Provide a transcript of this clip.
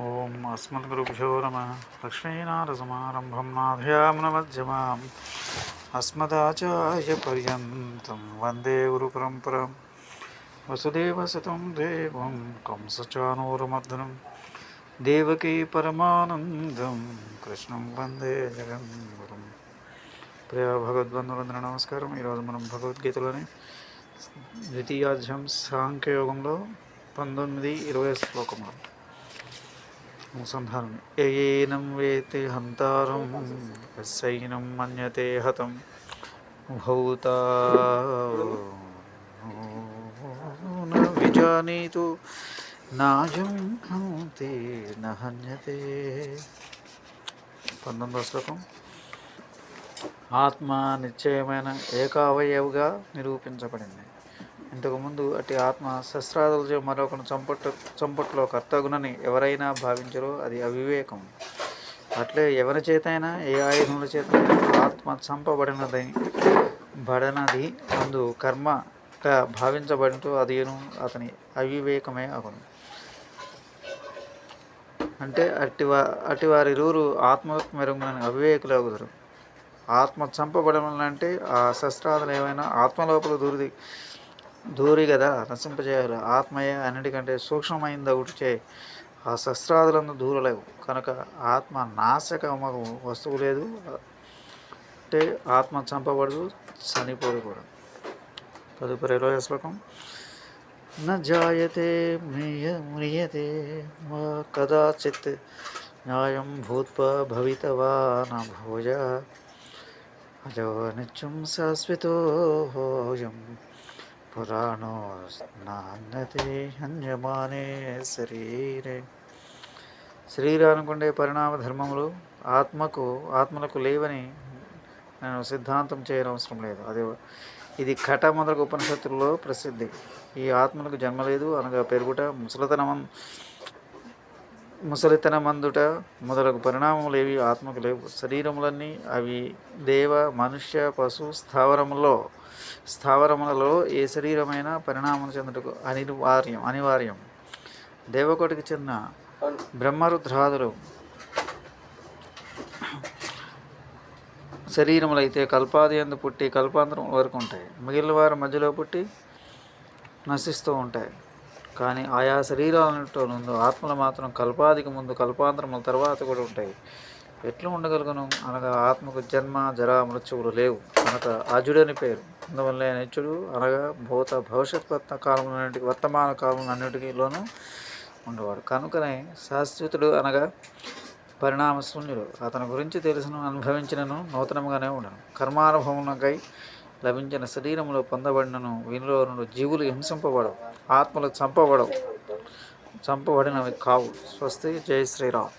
ఓం అస్మద్గురుభ్యో నమ. లక్ష్మీనారసమారంభం నాథయామనమధ్యమాం. అస్మదాచార్యపర్యంతం వందే గురుపరంపరం వసుదేవసతం దేవం కంసచానూరమర్దనం. దేవకీ పరమానందం కృష్ణం వందే జగన్గురం ప్రియ భగవద్బంధులందరూ నమస్కారం. ఈరోజు మనం భగవద్గీతలోని ద్వితీయాధ్యాయం సాంఖ్యయోగంలో పంతొమ్మిది ఇరవై శ్లోకములు. అనుసంధానం ఏనం వేతి హంతారం సైనం మన్యతే హతం. భౌత విజానీతు నాయం హంతే నహన్యతే పంతొమ్మిదో శ్లోకం. ఆత్మ నిశ్చయమైన ఏకావయవుగా నిరూపించబడింది. ఇంతకుముందు అటు ఆత్మ శస్త్రాదులచే మరొకను చంపట్టు చంపట్లో కర్తగునని ఎవరైనా భావించరో అది అవివేకం. అట్లే ఎవరి చేతైనా ఏ ఆయుధముల చేత ఆత్మ చంపబడినది బడనది అందు కర్మగా భావించబడినట్టు అదిను అతని అవివేకమే అగును. అంటే అట్టివా అటివారిరువురు ఆత్మ మెరుగునని అవివేకులు అగుదురు ఆత్మ చంపబడమనంటే ఆ శస్త్రాదులు ఏమైనా ఆత్మ లోపల దూరి కదా నశింపజేయాలి ఆత్మయే అన్నిటికంటే సూక్ష్మమైంది ఒకటిచే ఆ శస్త్రాదులను దూరలేవు. కనుక ఆత్మ నాశకమగు వస్తువు లేదు. అంటే ఆత్మ చంపబడదు చనిపోదు కూడా. తదుపరి ఇరవై శ్లోకం. న జాయతే మ్రియ మ్రియతే వా కదాచిత్ న్యాయం భూత్వా భవితవా న భోజ అజో నిత్యం శాశ్వతోయం పురాణో నాన్నతే హన్యమానే శరీరే. శరీరానికి పరిణామ ధర్మములు ఆత్మకు ఆత్మలకు లేవని నేను సిద్ధాంతం చేయనవసరం లేదు. అది ఇది కట మొదలకు ఉపనిషత్తుల్లో ప్రసిద్ధి. ఈ ఆత్మలకు జన్మ లేదు అనగా పెరుగుట ముసలతనం ముసలితనమందుట మొదలగు పరిణామములు ఏవి ఆత్మకు లేవు. శరీరములన్నీ అవి దేవ మనుష్య పశు స్థావరములో స్థావరములలో ఏ శరీరమైన పరిణామం చెందుటకు అనివార్యం అనివార్యం. దేవకోటికి చెందిన బ్రహ్మరుద్రాదులు శరీరములైతే కల్పాది ఎందు పుట్టి కల్పాంతరం వరకు ఉంటాయి. మిగిలిన వారు మధ్యలో పుట్టి నశిస్తూ ఉంటాయి. కానీ ఆయా శరీరాలతో ముందు ఆత్మలు మాత్రం కల్పాదికి ముందు కల్పాంతరముల తర్వాత కూడా ఉంటాయి. ఎట్లా ఉండగలుగును? అనగా ఆత్మకు జన్మ జర మృత్యువులు లేవు. కనుక అజుడని పేరు. అందువల్ల నిత్యుడు అనగా భూత భవిష్యత్ వర్త వర్తమాన కాలం అన్నిటికీలోనూ ఉండేవాడు. కనుకనే శాశ్వతుడు అనగా పరిణామ శూన్యుడు అతని గురించి తెలిసిన అనుభవించినను నూతనంగానే ఉండను. కర్మానుభవమునకై లభించిన శరీరంలో పొందబడినను వీనిలో రెండు జీవులు హింసింపబడవు ఆత్మలు చంపబడవు చంపబడినవి కావు. స్వస్తి జై శ్రీరామ్.